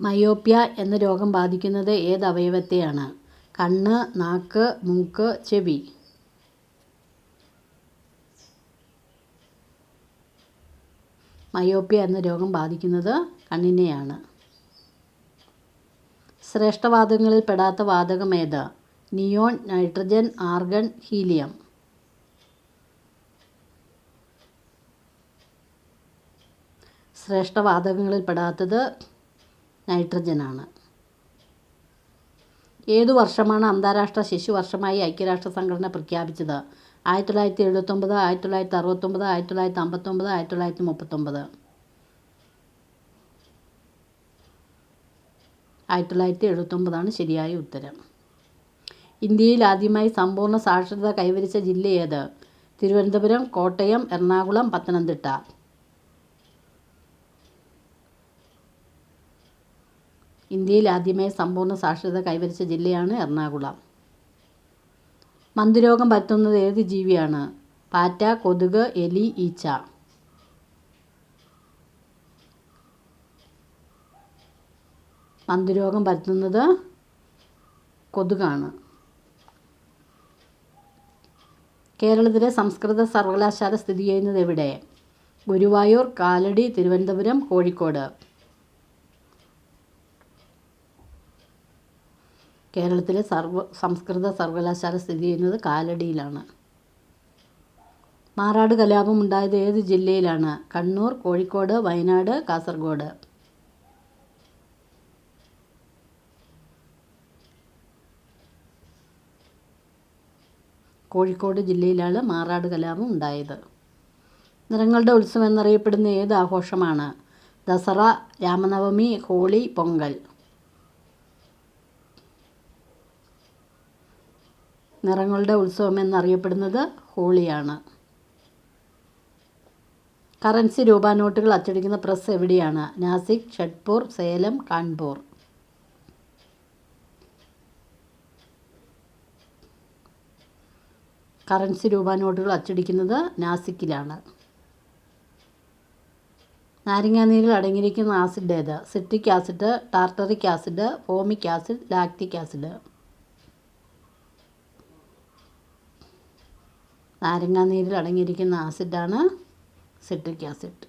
Myopia എന്ന രോഗം ബാധിക്കുന്നത് ഏത് അവയവത്തെയാണ്? കണ്ണ് നാക്ക് മൂക്ക് ചെവി. മയോപ്യ എന്ന രോഗം ബാധിക്കുന്നത് കണ്ണിനെയാണ്. ശ്രേഷ്ഠവാതകങ്ങളിൽ പെടാത്ത വാതകം ഏത്? Neon nitrogen argon helium. ശ്രേഷ്ഠവാതകങ്ങളിൽ പെടാത്തത് നൈട്രജനാണ്. ഏതു വർഷമാണ് അന്താരാഷ്ട്ര ശിശു വർഷമായി ഐക്യരാഷ്ട്ര സംഘടന പ്രഖ്യാപിച്ചത്? ആയിരത്തി തൊള്ളായിരത്തി എഴുപത്തൊമ്പത് ആയിരത്തി തൊള്ളായിരത്തി അറുപത്തൊമ്പത് ആയിരത്തി തൊള്ളായിരത്തി അമ്പത്തൊമ്പത് ആയിരത്തി തൊള്ളായിരത്തി മുപ്പത്തൊമ്പത് ആയിരത്തി തൊള്ളായിരത്തി എഴുപത്തൊമ്പതാണ് ശരിയായ ഉത്തരം. ഇന്ത്യയിൽ ആദ്യമായി സമ്പൂർണ സാക്ഷരത കൈവരിച്ച ജില്ല ഏത്? തിരുവനന്തപുരം കോട്ടയം എറണാകുളം പത്തനംതിട്ട. ഇന്ത്യയിൽ ആദ്യമായി സമ്പൂർണ സാക്ഷരത കൈവരിച്ച ജില്ലയാണ് എറണാകുളം. മന്ത്രിരോഗം പരത്തുന്നത് ഏത് ജീവിയാണ്? പാറ്റ കൊതുക് എലി ഈച്ച. മന്ത്രിരോഗം പരത്തുന്നത് കൊതുകാണ്. കേരളത്തിലെ സംസ്കൃത സർവകലാശാല സ്ഥിതി ചെയ്യുന്നത് എവിടെ? ഗുരുവായൂർ കാലടി തിരുവനന്തപുരം കോഴിക്കോട്. കേരളത്തിലെ സർവ സംസ്കൃത സർവകലാശാല സ്ഥിതി ചെയ്യുന്നത് കാലടിയിലാണ്. മാറാട് കലാപം ഉണ്ടായത് ഏത് ജില്ലയിലാണ്? കണ്ണൂർ കോഴിക്കോട് വയനാട് കാസർഗോഡ്. കോഴിക്കോട് ജില്ലയിലാണ് മാറാട് കലാപം ഉണ്ടായത്. നിറങ്ങളുടെ ഉത്സവം എന്നറിയപ്പെടുന്ന ഏത് ആഘോഷമാണ്? ദസറ രാമനവമി ഹോളി പൊങ്കൽ. നിറങ്ങളുടെ ഉത്സവം എന്നറിയപ്പെടുന്നത് ഹോളിയാണ്. കറൻസി രൂപ നോട്ടുകൾ അച്ചടിക്കുന്ന പ്രസ് എവിടെയാണ്? നാസിക് ഷഡ്പൂർ സേലം കാൺപൂർ. കറൻസി രൂപ നോട്ടുകൾ അച്ചടിക്കുന്നത് നാസിക്കിലാണ്. നാരങ്ങാനീരിൽ അടങ്ങിയിരിക്കുന്ന ആസിഡ് ഏത്? Citric acid tartaric acid formic acid lactic acid. നാരങ്ങാനീരിൽ അടങ്ങിയിരിക്കുന്ന ആസിഡാണ് സിട്രിക് ആസിഡ്